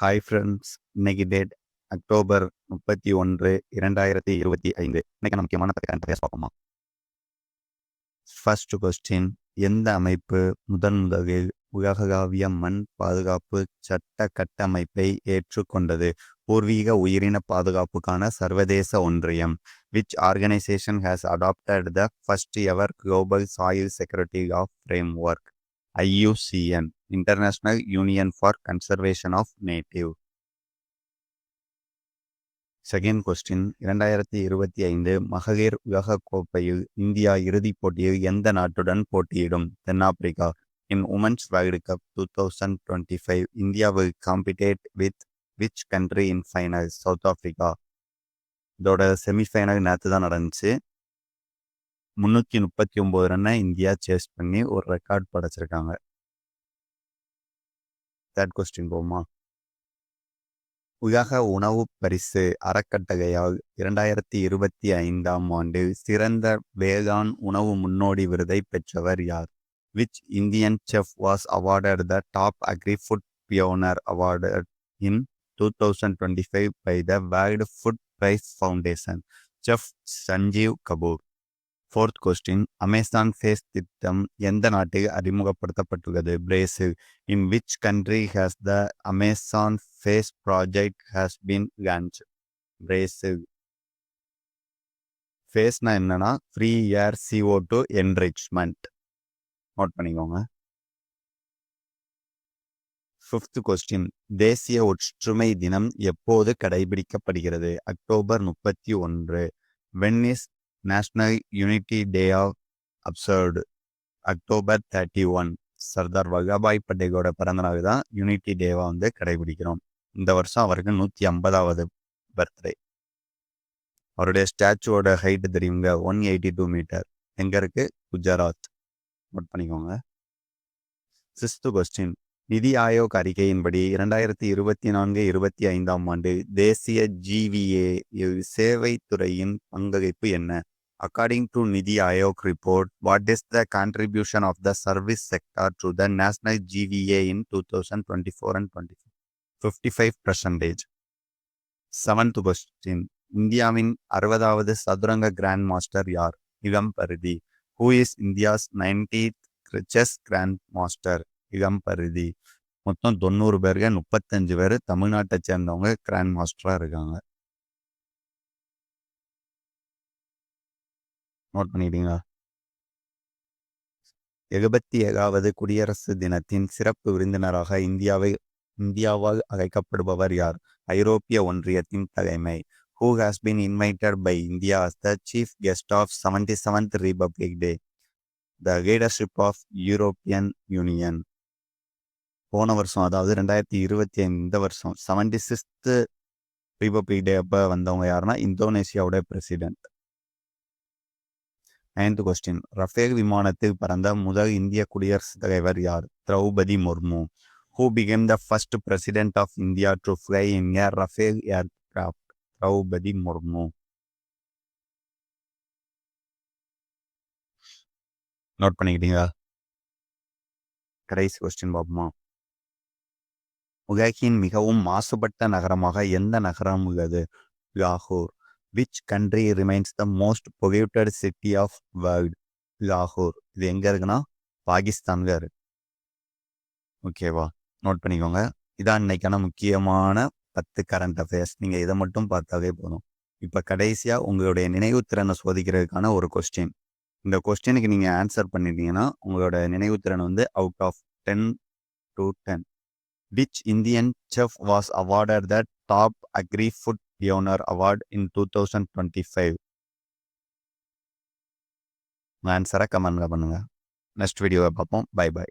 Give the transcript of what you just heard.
Hi friends இன்னைக்கு date October முப்பத்தி ஒன்று இரண்டாயிரத்தி இருபத்தி ஐந்து. இன்னைக்கு முக்கியமான கரண்ட் அஃபேர்ஸ் பார்ப்போமா? ஃபர்ஸ்ட் கொஸ்டின் எந்த அமைப்பு முதன் முதலில் உலகளாவிய மண் பாதுகாப்பு சட்ட கட்டமைப்பை ஏற்றுக்கொண்டது? பூர்வீக உயிரின பாதுகாப்புக்கான சர்வதேச ஒன்றியம். Which organisation has adopted the first ever global soil security of framework IUCN international union for conservation of native second question இரண்டாயிரத்தி இருபத்தி ஐந்து மகளிர் உலகக்கோப்பையில் இந்தியா இறுதிப் போட்டியில் எந்த நாட்டுடன் போட்டியிடும்? தென்னாப்பிரிக்கா. In women's world cup two thousand twenty five India will compete with which country in final? South Africa இதோட செமிஃபைனல் நேற்று தான் நடந்துச்சு. முந்நூற்றி முப்பத்தி ஒம்பது ரன்னை இந்தியா சேஸ் பண்ணி ஒரு ரெக்கார்ட் படைச்சிருக்காங்க. தேர்ட் கொஸ்டின் போமா உலக உணவு பரிசு அறக்கட்டளையால் இரண்டாயிரத்தி இருபத்தி ஐந்தாம் ஆண்டு சிறந்த வேளாண் உணவு முன்னோடி விருதை பெற்றவர் யார்? Which Indian chef was awarded the top agri food pioneer award in two thousand twenty five by the world food prize foundation chef Sanjeev Kapoor fourth question Amazon FACE திட்டம் எந்த நாட்டில் அறிமுகப்படுத்தப்பட்டுள்ளது? Brazil. In which country has the Amazon FACE project has been launch? Brazil. ஃபேஸ்னா என்னன்னா free air CO two enrichment. Note பண்ணிக்கோங்க. Fifth question தேசிய ஒற்றுமை தினம் எப்போது கடைபிடிக்கப்படுகிறது? அக்டோபர் முப்பத்தி ஒன்று. When is national unity day observed October thirty one Sardar Vallabhbhai பட்டேலோட பிறந்தநாள் தான். யூனிட்டி டேவா வந்து கடைபிடிக்கிறோம். இந்த வருஷம் அவருக்கு நூற்றி ஐம்பதாவது பர்த்டே அவருடைய ஸ்டாச்சுவோட ஹைட் தெரியுங்க? ஒன் எயிட்டி டூ மீட்டர் எங்க இருக்கு? குஜராத். நோட் பண்ணிக்கோங்க. சிஸ்து கொஸ்டின் நிதி ஆயோக் அறிக்கையின்படி இரண்டாயிரத்தி இருபத்தி நான்கு இருபத்தி ஐந்தாம் ஆண்டு தேசிய ஜிவிஏ சேவை துறையின் பங்களிப்பு என்ன? According to NITI Aayog report what is the contribution of the service sector to the national GVA in two thousand twenty four and twenty fifty five percentage seventh question இந்தியாவின் அறுபதாவது சதுரங்க கிராண்ட் மாஸ்டர் யார்? Ilam Parithi. Who is India's ninetieth chess grand master Ilam Parithi. மொத்தம் தொண்ணூறு பேருக்கு முப்பத்தஞ்சு பேர் தமிழ்நாட்டை சேர்ந்தவங்க. கிராண்ட் மாஸ்டராக இருக்காங்க. நோட் பண்ணிட்டீங்களா? எழுபத்தி ஏழாவது குடியரசு தினத்தின் சிறப்பு விருந்தினராக இந்தியாவை இந்தியாவால் அழைக்கப்படுபவர் யார்? ஐரோப்பிய ஒன்றியத்தின் தலைமை. Who has been invited by India as the chief guest of seventy seventh republic day the leadership of European union போன வருஷம் அதாவது ரெண்டாயிரத்தி இருபத்தி ஐந்து இந்த வருஷம் செவன்டி சிக்ஸ்த்து ரிபப்ளிக் டே அப்போ வந்தவங்க யாருன்னா இந்தோனேஷியாவுடைய பிரசிடென்ட் நைன்த் கொஸ்டின் ரஃபேல் விமானத்தில் பறந்த முதல் இந்திய குடியரசுத் தலைவர் யார்? Droupadi Murmu. Who became the first president of India to fly in air Rafale aircraft Droupadi Murmu. Note பண்ணிக்கிட்டீங்களா? கடைசி கொஸ்டின் பார்ப்போமா உலகின் மிகவும் மாசுபட்ட நகரமாக எந்த நகரம் உள்ளது? லாகூர். Which country remains the most polluted city of world லாகூர். இது எங்கே இருக்குன்னா பாகிஸ்தான்ல இருக்கு. ஓகேவா நோட் பண்ணிக்கோங்க. இதான் இன்னைக்கான முக்கியமான பத்து கரண்ட் அஃபேர்ஸ் நீங்கள் இதை மட்டும் பார்த்தாவே போதும். இப்போ கடைசியாக உங்களுடைய நினைவுத்திறனை சோதிக்கிறதுக்கான ஒரு கொஸ்டின் இந்த கொஸ்டினுக்கு நீங்கள் ஆன்சர் பண்ணிட்டீங்கன்னா உங்களோட நினைவுத்திறன் வந்து out of ten to ten which Indian chef was awarded the top agri food pioneer Award in two thousand twenty five ஆன்சரை கமெண்ட்ல பண்ணுங்கள் நெக்ஸ்ட் வீடியோவை பார்ப்போம். By by